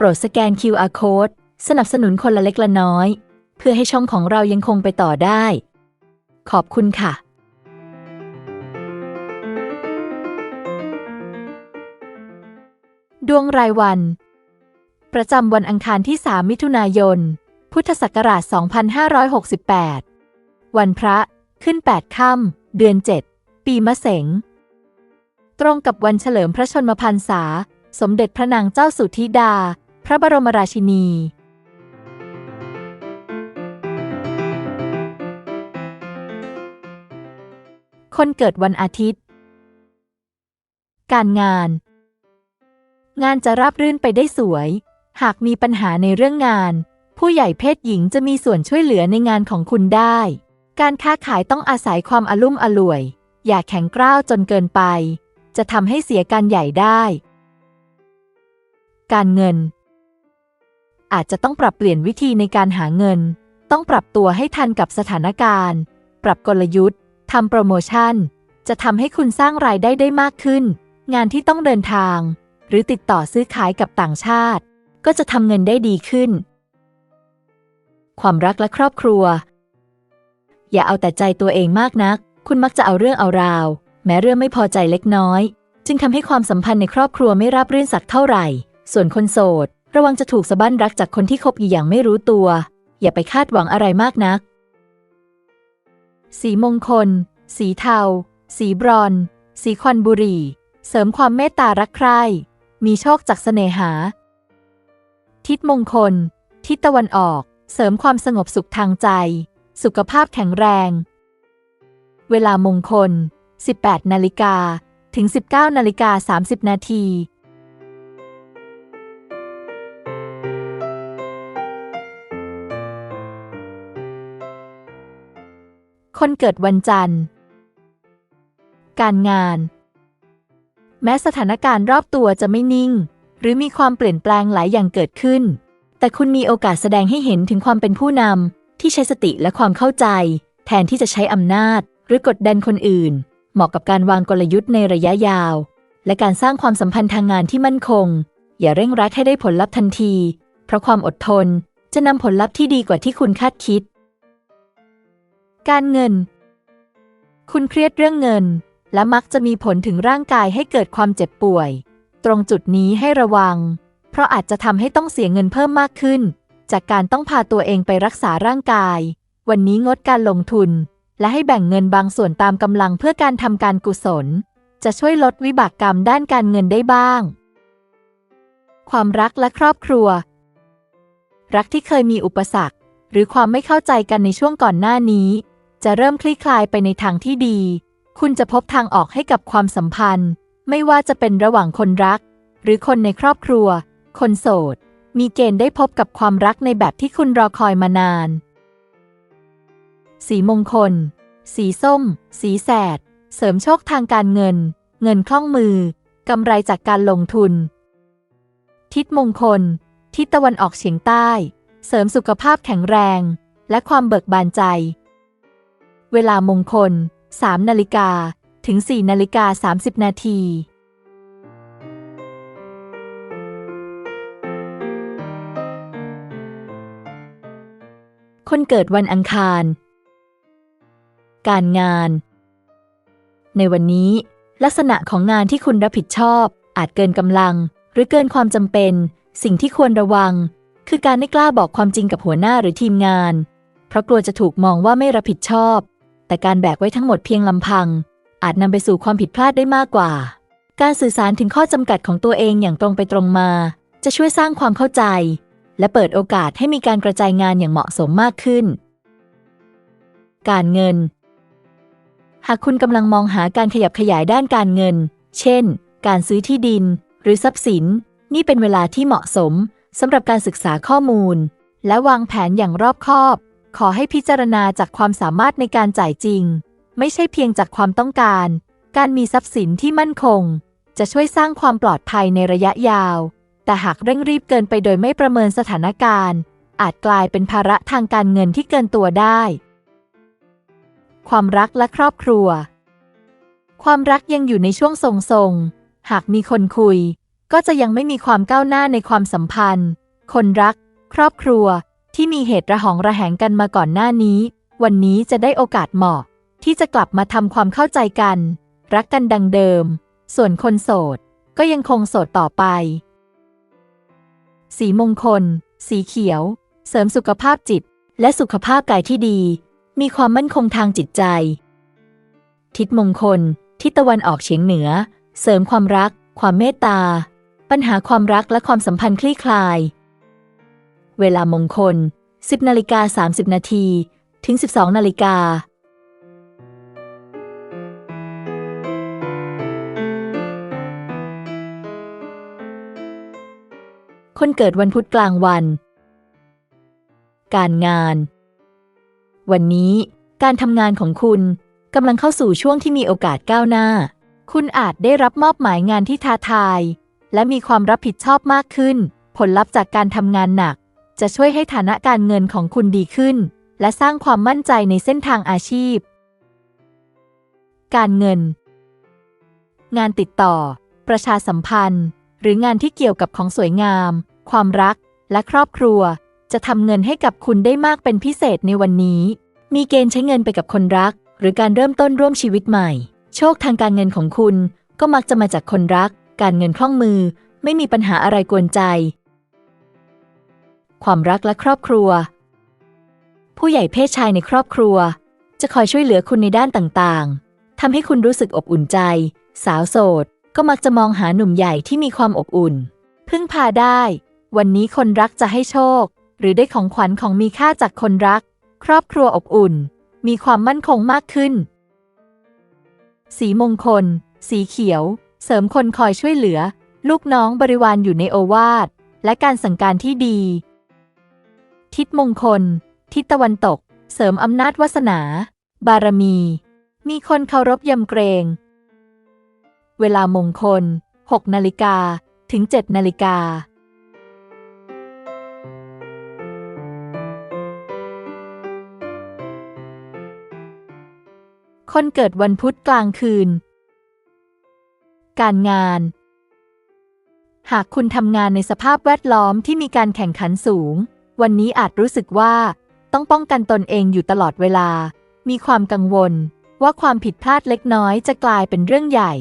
โปรดสแกน QR Code สนับสนุนคนละเล็กละน้อย เพื่อให้ช่องของเรายังคงไปต่อได้ ขอบคุณค่ะดวงรายวัน ประจำวันอังคารที่ 3 มิถุนายน พุทธศักราช 2568 วันพระ ขึ้น 8 ค่ำ เดือน 7 ปีมะเสง ตรงกับวันเฉลิมพระชนมพรรษา สมเด็จพระนางเจ้าสุธิดา พระบรมราชินี คนเกิดวันอาทิตย์ การงาน งานจะราบรื่นไปได้สวย หากมีปัญหาในเรื่องงาน ผู้ใหญ่เพศหญิงจะมีส่วนช่วยเหลือในงานของคุณได้ การค้าขายต้องอาศัยความอลุ่มอล่วย อย่าแข็งกร้าวจนเกินไป จะทำให้เสียการใหญ่ได้การเงิน อาจจะต้องปรับเปลี่ยนวิธีในการหาเงิน ต้องปรับตัวให้ทันกับสถานการณ์ ปรับกลยุทธ์ทำโปรโมชั่น จะทำให้คุณสร้างรายได้ได้มากขึ้น งานที่ต้องเดินทาง หรือติดต่อซื้อขายกับต่างชาติ ก็จะทำเงินได้ดีขึ้น ความรักและครอบครัว อย่าเอาแต่ใจตัวเองมากนัก คุณมักจะเอาเรื่องเอาราว แม้เรื่องไม่พอใจเล็กน้อย จึงทำให้ความสัมพันธ์ในครอบครัวไม่ราบรื่นสักเท่าไหร่ ส่วนคนโสด ระวังจะถูกสะบั้นรักจากคนที่คบอยู่อย่างไม่รู้ตัว อย่าไปคาดหวังอะไรมากนัก สีมงคล สีเทา สีบรอน สีควันบุรี เสริมความเมตตารักใคร่ มีโชคจากเสน่หา ทิศมงคล ทิศตะวันออก เสริมความสงบสุขทางใจ สุขภาพแข็งแรง เวลามงคล 18 นาฬิกา ถึง 19 นาฬิกา 30 นาที คนเกิดวันจันทร์ การงาน แม้สถานการณ์รอบตัวจะไม่นิ่ง หรือมีความเปลี่ยนแปลงหลายอย่างเกิดขึ้น แต่คุณมีโอกาสแสดงให้เห็นถึงความเป็นผู้นำที่ใช้สติและความเข้าใจ แทนที่จะใช้อำนาจ หรือกดดันคนอื่น เหมาะกับการวางกลยุทธ์ในระยะยาว และการสร้างความสัมพันธ์ทางงานที่มั่นคง อย่าเร่งรัดให้ได้ผลลัพธ์ทันที เพราะความอดทนจะนำผลลัพธ์ที่ดีกว่าที่คุณคาดคิด การเงิน คุณเครียดเรื่องเงิน และมักจะมีผลถึงร่างกายให้เกิดความเจ็บป่วย ตรงจุดนี้ให้ระวัง เพราะอาจจะทำให้ต้องเสียเงินเพิ่มมากขึ้น จากการต้องพาตัวเองไปรักษาร่างกาย วันนี้งดการลงทุน และให้แบ่งเงินบางส่วนตามกำลังเพื่อการทำการกุศล จะช่วยลดวิบากกรรมด้านการเงินได้บ้าง ความรักและครอบครัว รักที่เคยมีอุปสรรคหรือความไม่เข้าใจกันในช่วงก่อนหน้านี้ จะเริ่มคลี่คลายไปในทางที่ดี คุณจะพบทางออกให้กับความสัมพันธ์ ไม่ว่าจะเป็นระหว่างคนรัก หรือคนในครอบครัว คนโสด มีเกณฑ์ได้พบกับความรักในแบบที่คุณรอคอยมานาน สีมงคล สีส้ม สีแสด เสริมโชคทางการเงิน เงินคล่องมือกำไรจากการลงทุน ทิศมงคล ทิศตะวันออกเฉียงใต้ เสริมสุขภาพแข็งแรง และความเบิกบานใจ เวลามงคล 3 นาฬิกา ถึง 4 นาฬิกา 30 นาทีคนเกิดวันอังคาร การงาน ในวันนี้ ลักษณะของงานที่คุณรับผิดชอบ อาจเกินกำลัง หรือเกินความจำเป็น สิ่งที่ควรระวัง คือการไม่กล้าบอกความจริงกับหัวหน้าหรือทีมงาน เพราะกลัวจะถูกมองว่าไม่รับผิดชอบ แต่การแบกไว้ทั้งหมดเพียงลำพัง อาจนำไปสู่ความผิดพลาดได้มากกว่า การสื่อสารถึงข้อจำกัดของตัวเองอย่างตรงไปตรงมา จะช่วยสร้างความเข้าใจ และเปิดโอกาสให้มีการกระจายงานอย่างเหมาะสมมากขึ้น การเงิน หากคุณกำลังมองหาการขยับขยายด้านการเงิน เช่น การซื้อที่ดิน หรือทรัพย์สิน นี่เป็นเวลาที่เหมาะสมสำหรับการศึกษาข้อมูล และวางแผนอย่างรอบคอบ ขอให้พิจารณาจากความสามารถในการจ่ายจริง ไม่ใช่เพียงจากความต้องการ การมีทรัพย์สินที่มั่นคง จะช่วยสร้างความปลอดภัยในระยะยาว แต่หากเร่งรีบเกินไปโดยไม่ประเมินสถานการณ์ อาจกลายเป็นภาระทางการเงินที่เกินตัวได้ ความรักและครอบครัว ความรักยังอยู่ในช่วงทรงๆ หากมีคนคุย ก็จะยังไม่มีความก้าวหน้าในความสัมพันธ์ คนรัก ครอบครัว ที่มีเหตุระหองระแหงกันมาก่อนหน้านี้ วันนี้จะได้โอกาสเหมาะ ที่จะกลับมาทำความเข้าใจกัน รักกันดังเดิม ส่วนคนโสด ก็ยังคงโสดต่อไป สีมงคล สีเขียว เสริมสุขภาพจิต และสุขภาพกายที่ดี มีความมั่นคงทางจิตใจ ทิศมงคล ทิศตะวันออกเฉียงเหนือ เสริมความรัก ความเมตตา ปัญหาความรักและความสัมพันธ์คลี่คลาย เวลามงคล 10นาฬิกา30 นาทีถึง 12นาฬิกาคนเกิดวันพุธกลางวัน การงาน วันนี้การทำงานของคุณกำลังเข้าสู่ช่วงที่มีโอกาสก้าวหน้า คุณอาจได้รับมอบหมายงานที่ท้าทาย และมีความรับผิดชอบมากขึ้น ผลลัพธ์จากการทำงานหนัก จะช่วยให้ฐานะการเงินของคุณดีขึ้น และสร้างความมั่นใจในเส้นทางอาชีพ การเงิน งานติดต่อ ประชาสัมพันธ์ หรืองานที่เกี่ยวกับของสวยงาม ความรัก และครอบครัว จะทำเงินให้กับคุณได้มากเป็นพิเศษในวันนี้ มีเกณฑ์ใช้เงินไปกับคนรัก หรือการเริ่มต้นร่วมชีวิตใหม่ โชคทางการเงินของคุณก็มักจะมาจากคนรัก การเงินคล่องมือ ไม่มีปัญหาอะไรกวนใจ ความรักและครอบครัว ผู้ใหญ่เพศชายในครอบครัว จะคอยช่วยเหลือคุณในด้านต่างๆทำให้คุณรู้สึกอบอุ่นใจ สาวโสด ก็มักจะมองหาหนุ่มใหญ่ที่มีความอบอุ่น พึ่งพาได้ วันนี้คนรักจะให้โชค หรือได้ของขวัญของมีค่าจากคนรัก ครอบครัวอบอุ่น มีความมั่นคงมากขึ้น สีมงคล สีเขียว เสริมคนคอยช่วยเหลือ ลูกน้องบริวารอยู่ในโอวาทและการสั่งการที่ดี ทิศมงคล ทิศตะวันตก เสริมอำนาจวาสนา บารมี มีคนเคารพยำเกรง เวลามงคล 6 นาฬิกา ถึง 7 นาฬิกาคนเกิดวันพุธกลางคืน การงาน หากคุณทำงานในสภาพแวดล้อมที่มีการแข่งขันสูง วันนี้อาจรู้สึกว่า ต้องป้องกันตนเองอยู่ตลอดเวลา มีความกังวล ว่าความผิดพลาดเล็กน้อยจะกลายเป็นเรื่องใหญ่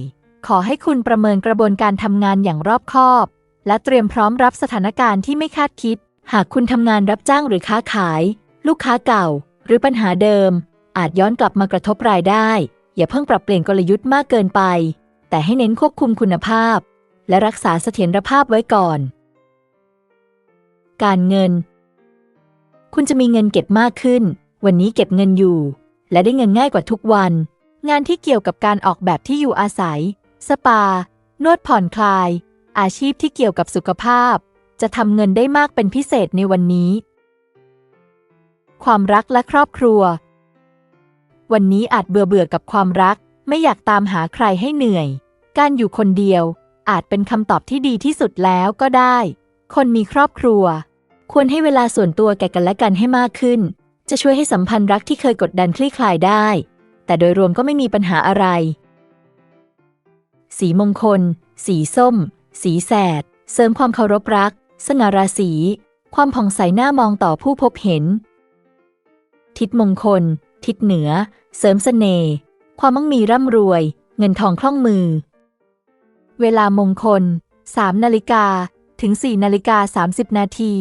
ขอให้คุณประเมินกระบวนการทำงานอย่างรอบคอบ และเตรียมพร้อมรับสถานการณ์ที่ไม่คาดคิด หากคุณทำงานรับจ้างหรือค้าขาย ลูกค้าเก่า หรือปัญหาเดิม อาจย้อนกลับมากระทบรายได้ อย่าเพิ่งปรับเปลี่ยนกลยุทธ์มากเกินไป แต่ให้เน้นควบคุมคุณภาพ และรักษาเสถียรภาพไว้ก่อน การเงิน คุณจะมีเงินเก็บมากขึ้น วันนี้เก็บเงินอยู่ และได้เงินง่ายกว่าทุกวัน งานที่เกี่ยวกับการออกแบบที่อยู่อาศัย สปา นวดผ่อนคลาย อาชีพที่เกี่ยวกับสุขภาพ จะทำเงินได้มากเป็นพิเศษในวันนี้ ความรักและครอบครัว วันนี้อาจเบื่อเบื่อกับความรัก ไม่อยากตามหาใครให้เหนื่อย การอยู่คนเดียวอาจเป็นคำตอบที่ดีที่สุดแล้วก็ได้ คนมีครอบครัว ควรให้เวลาส่วนตัวแก่กันและกันให้มากขึ้น จะช่วยให้สัมพันธ์รักที่เคยกดดันคลี่คลายได้ แต่โดยรวมก็ไม่มีปัญหาอะไร สีมงคล สีส้ม สีแสด เสริมความเคารพรัก สง่าราศี ความผ่องใสหน้ามองต่อผู้พบเห็น ทิศมงคล ทิศเหนือ เสริมเสน่ห์ความมั่งมีร่ำรวย เงินทองคล่องมือ เวลามงคล3นาฬิกาถึง4นาฬิกา30 นาที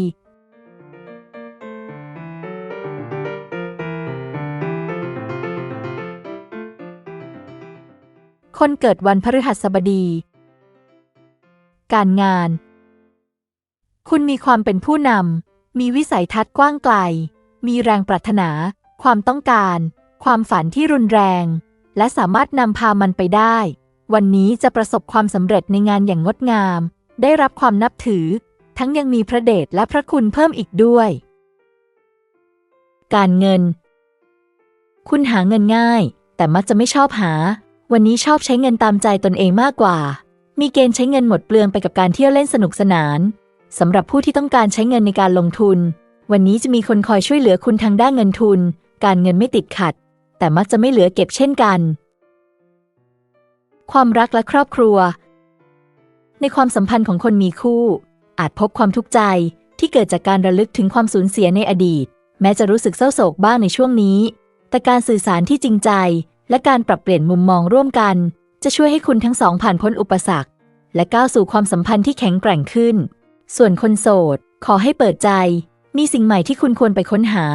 คนเกิดวันพฤหัสบดี การงาน คุณมีความเป็นผู้นำ มีวิสัยทัศน์กว้างไกล มีแรงปรารถนา ความต้องการ ความฝันที่รุนแรง และสามารถนำพามันไปได้ วันนี้จะประสบความสำเร็จในงานอย่างงดงาม ได้รับความนับถือ ทั้งยังมีพระเดชและพระคุณเพิ่มอีกด้วย การเงิน คุณหาเงินง่าย แต่มักจะไม่ชอบหา วันนี้ชอบใช้เงินตามใจตนเองมากกว่า มีเกณฑ์ใช้เงินหมดเปลืองไปกับการเที่ยวเล่นสนุกสนานสำหรับผู้ที่ต้องการใช้เงินในการลงทุน วันนี้จะมีคนคอยช่วยเหลือคุณทางด้านเงินทุน การเงินไม่ติดขัด แต่มักจะไม่เหลือเก็บเช่นกัน ความรักและครอบครัว ในความสัมพันธ์ของคนมีคู่ อาจพบความทุกข์ใจที่เกิดจากการระลึกถึงความสูญเสียในอดีต แม้จะรู้สึกเศร้าโศกบ้างในช่วงนี้ แต่การสื่อสารที่จริงใจ และการปรับเปลี่ยนมุมมองร่วมกัน จะช่วยให้คุณทั้งสองผ่านพ้นอุปสรรค และก้าวสู่ความสัมพันธ์ที่แข็งแกร่งขึ้น ส่วนคนโสด ขอให้เปิดใจ มีสิ่งใหม่ที่คุณควรไปค้นหา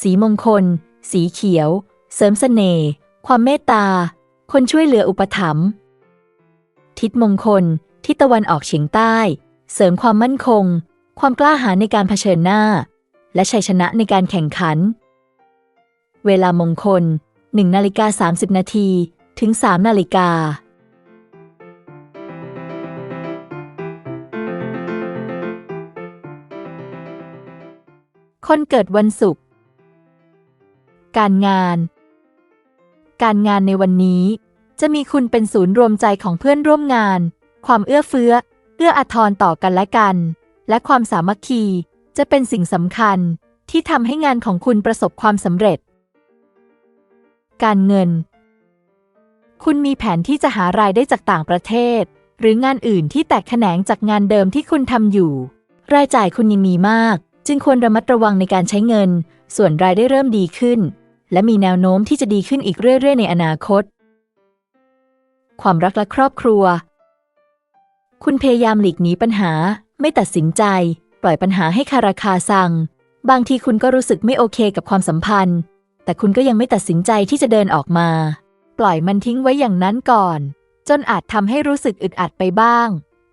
สีมงคล สีเขียว เสริมเสน่ห์ความเมตตา คนช่วยเหลืออุปถัมภ์ทิศมงคล ทิศตะวันออกเฉียงใต้ เสริมความมั่นคง ความกล้าหาญในการเผชิญหน้า และชัยชนะในการแข่งขัน เวลามงคล 1นาฬิกา30 นาทีถึง 3 นาฬิกา คนเกิดวันศุกร์ การงาน การงานในวันนี้ จะมีคุณเป็นศูนย์รวมใจของเพื่อนร่วมงาน ความเอื้อเฟื้อ เอื้ออาทรต่อกันและกัน และความสามัคคีจะเป็นสิ่งสำคัญที่ทำให้งานของคุณประสบความสำเร็จ การเงิน คุณมีแผนที่จะหารายได้จากต่างประเทศ หรืองานอื่นที่แตกแขนงจากงานเดิมที่คุณทำอยู่ รายจ่ายคุณยังมีมาก จึงควรระมัดระวังในการใช้เงิน ส่วนรายได้เริ่มดีขึ้น และมีแนวโน้มที่จะดีขึ้นอีกเรื่อยๆ ในอนาคต ความรักและครอบครัว คุณพยายามหลีกหนีปัญหา ไม่ตัดสินใจ ปล่อยปัญหาให้คาราคาซัง บางทีคุณก็รู้สึกไม่โอเคกับความสัมพันธ์ แต่คุณก็ยังไม่ตัดสินใจที่จะเดินออกมา ปล่อยมันทิ้งไว้อย่างนั้นก่อน จนอาจทำให้รู้สึกอึดอัดไปบ้าง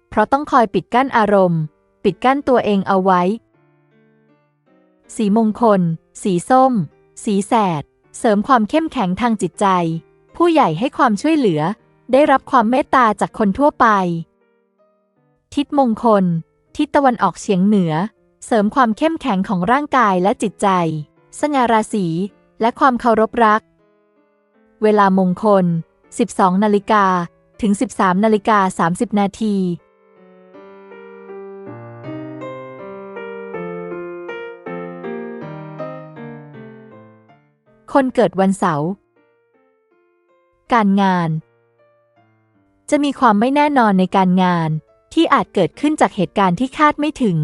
เพราะต้องคอยปิดกั้นอารมณ์ ปิดกั้นตัวเองเอาไว้ สีมงคล สีส้ม สีแสด เสริมความเข้มแข็งทางจิตใจ ผู้ใหญ่ให้ความช่วยเหลือ ได้รับความเมตตาจากคนทั่วไป ทิศมงคล ทิศตะวันออกเฉียงเหนือ เสริมความเข้มแข็งของร่างกายและจิตใจ สง่าราศี และความเคารพรัก เวลามงคล 12 นาฬิกาถึง 13 นาฬิกา 30 นาที คนเกิดวันเสาร์ การงาน จะมีความไม่แน่นอนในการงานที่อาจเกิดขึ้นจากเหตุการณ์ที่คาดไม่ถึง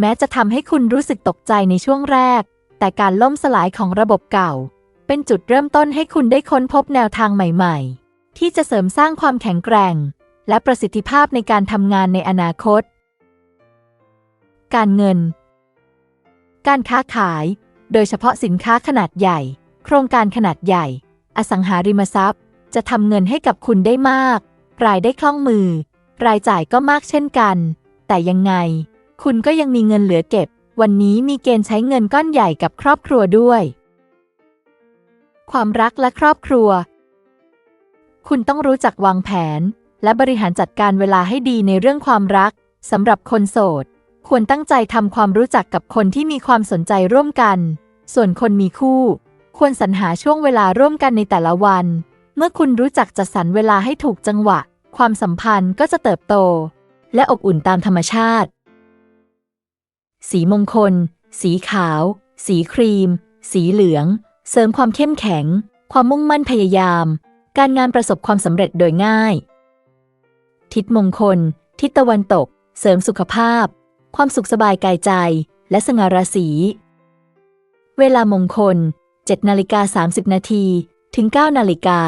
แม้จะทำให้คุณรู้สึกตกใจในช่วงแรก แต่การล่มสลายของระบบเก่า เป็นจุดเริ่มต้นให้คุณได้ค้นพบแนวทางใหม่ๆ ที่จะเสริมสร้างความแข็งแกร่ง และประสิทธิภาพในการทำงานในอนาคต การเงิน การค้าขาย โดยเฉพาะสินค้าขนาดใหญ่ โครงการขนาดใหญ่ อสังหาริมทรัพย์ จะทำเงินให้กับคุณได้มาก รายได้คล่องมือ รายจ่ายก็มากเช่นกัน แต่ยังไง คุณก็ยังมีเงินเหลือเก็บ วันนี้มีเกณฑ์ใช้เงินก้อนใหญ่กับครอบครัวด้วย ความรักและครอบครัว คุณต้องรู้จักวางแผน และบริหารจัดการเวลาให้ดีในเรื่องความรักสำหรับคนโสด ควรตั้งใจทำความรู้จักกับคนที่มีความสนใจร่วมกัน ส่วนคนมีคู่ ควรสรรหาช่วงเวลาร่วมกันในแต่ละวัน เมื่อคุณรู้จักจัดสรรเวลาให้ถูกจังหวะ ความสัมพันธ์ก็จะเติบโต และอบอุ่นตามธรรมชาติ สีมงคล สีขาว สีครีม สีเหลือง เสริมความเข้มแข็ง ความมุ่งมั่นพยายาม การงานประสบความสำเร็จโดยง่าย ทิศมงคล ทิศตะวันตก เสริมสุขภาพ ความสุขสบายกายใจ และสง่าราศี เวลามงคล7นาฬิกา30 นาที ถึง 9 นาฬิกา